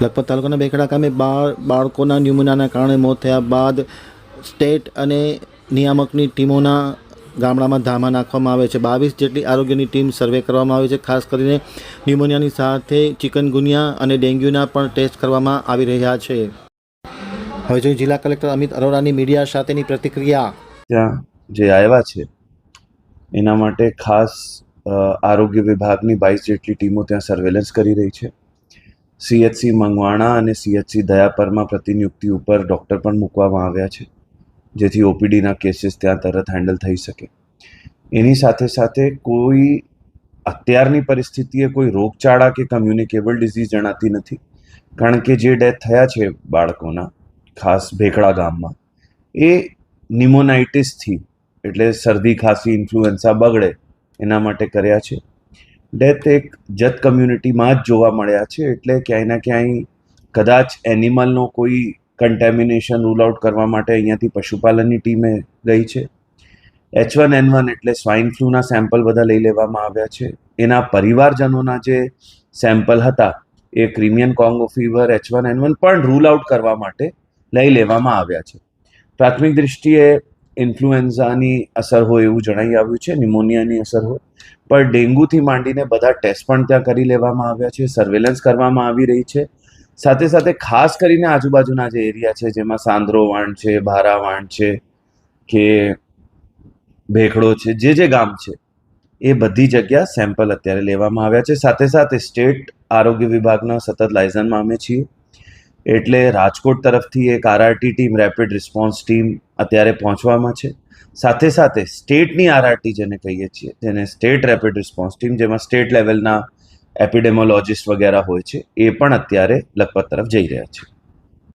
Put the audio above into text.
લખપત તાલુકાના બેખડા ગામે બાળ બાળકોના ન્યુમોનિયાના કારણે મોત થયા બાદ સ્ટેટ અને નિયામકની ટીમોના ગામડામાં ધામા નાખવામાં આવે છે. બાવીસ જેટલી આરોગ્યની ટીમ સર્વે કરવામાં આવે છે. ખાસ કરીને ન્યુમોનિયાની સાથે ચિકનગુનિયા અને ડેન્ગ્યુના પણ ટેસ્ટ કરવામાં આવી રહ્યા છે. હવે જોઈએ જિલ્લા કલેક્ટર અમિત અરોરાની મીડિયા સાથેની પ્રતિક્રિયા. ત્યાં જે આવ્યા છે, એના માટે ખાસ આરોગ્ય વિભાગની બાવીસ જેટલી ટીમો ત્યાં સર્વેલન્સ કરી રહી છે. સીએચસી મંગવાણા અને સીએચસી દયાપરમાં પ્રતિનિયુક્તિ ઉપર ડૉક્ટર પણ મૂકવામાં આવ્યા છે, જેથી ઓપીડીના કેસીસ ત્યાં તરત હેન્ડલ થઈ શકે. એની સાથે સાથે કોઈ અત્યારની પરિસ્થિતિએ કોઈ રોગચાળા કે કમ્યુનિકેબલ ડિઝીઝ જણાતી નથી, કારણ કે જે ડેથ થયા છે બાળકોના, ખાસ ભેખડા ગામમાં, એ નિમોનાઇટિસથી એટલે શરદી, ખાંસી ઇન્ફ્લુએન્ઝા બગડે, એના માટે કર્યા છે. ડેથ એક જત કમ્યુનિટીમાં જ જોવા મળ્યા છે, એટલે ક્યાંય ના ક્યાંય કદાચ એનિમલનો કોઈ કન્ટેમિનેશન રૂલ આઉટ કરવા માટે અહીંયાથી પશુપાલનની ટીમે ગઈ છે. એચ વન એન વન એટલે સ્વાઇન ફ્લૂના સેમ્પલ બધા લઈ લેવામાં આવ્યા છે. એના પરિવારજનોના જે સેમ્પલ હતા, એ Crimean Congo fever H one N one પણ રૂલ આઉટ કરવા માટે લઈ લેવામાં આવ્યા છે. પ્રાથમિક દૃષ્ટિએ ઇન્ફ્લુએન્ઝાની અસર હોય એવું જણાઈ આવ્યું છે, નિમોનિયાની અસર હોય. પણ ડેન્ગ્યુથી માંડીને બધા ટેસ્ટ પણ ત્યાં કરી લેવામાં આવ્યા છે, સર્વેલન્સ કરવામાં આવી રહી છે. સાથે સાથે ખાસ કરીને આજુબાજુના જે એરિયા છે, જેમાં સાંદ્રો વાણ છે, ભારા વાણ છે, કે ભેખડો છે, જે જે ગામ છે, એ બધી જગ્યા સેમ્પલ અત્યારે લેવામાં આવ્યા છે. સાથે સાથે સ્ટેટ આરોગ્ય વિભાગના સતત લાયસન્સમાં અમે છીએ. એટલે રાજકોટ તરફથી એક RRT team, rapid response team અત્યારે પહોંચવામાં છે. સાથે સાથે સ્ટેટની આરઆરટી જેને કહીએ છીએ, જેને સ્ટેટ રેપિડ રિસ્પોન્સ ટીમ, જેમાં સ્ટેટ લેવલના એપિડેમોલોજિસ્ટ વગેરે હોય છે, એ પણ અત્યારે લખપત તરફ જઈ રહ્યા છે.